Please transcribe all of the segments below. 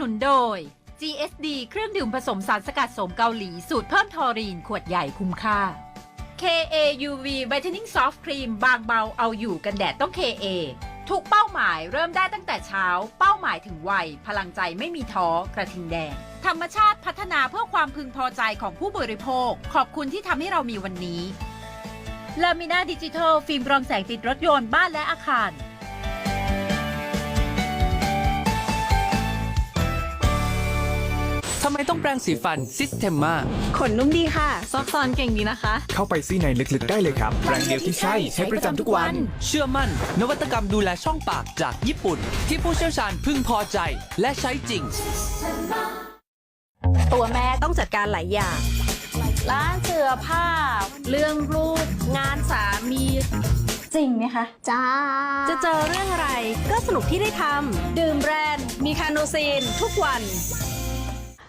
นุนโดย GSD เครื่องดื่มผสมสารสกัดสมเกาหลี สูตรเพิ่มทอรีน ขวดใหญ่คุ้มค่า KAUV Whitening Soft Cream บางเบาเอาอยู่กันแดดต้อง KA ทุกเป้าหมายเริ่มได้ตั้งแต่เช้า เป้าหมายถึงวัย พลังใจไม่มีท้อกระทิงแดง ธรรมชาติพัฒนาเพื่อความพึงพอใจของผู้บริโภค ขอบคุณที่ทำให้เรามีวันนี้ลามินาดิจิทัลฟิล์มรองแสงติดรถยนต์บ้านและอาคาร ทำไมต้องแปรงสีฟันซิสเ e มมาขนนุ่มดีค่ะ ซอกซอนเก่งดีนะคะ เข้าไปซี่ในลึกๆได้เลยครับ แบรนด์เดียวที่ใช่ใช้ประจำทุกวัน เชื่อมั่น นวัตกรรมดูแลช่องปากจากญี่ปุ่น ที่ผู้เชี่ยวชาญพึงพอใจ และใช้จริง ตัวแม่ต้องจัดการหลายอย่าง ร้านเสื้อผ้า เรื่องลูก งานสามี จริงไหมคะจ้าจะเจอเรื่องอะไรก็สนุกที่ได้ทำดื่มแบรนด์ มีคาโนซีนทุกวัน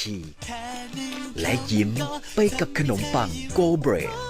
อะฉีกและยิ้มไปกับขนมปังโกเบรด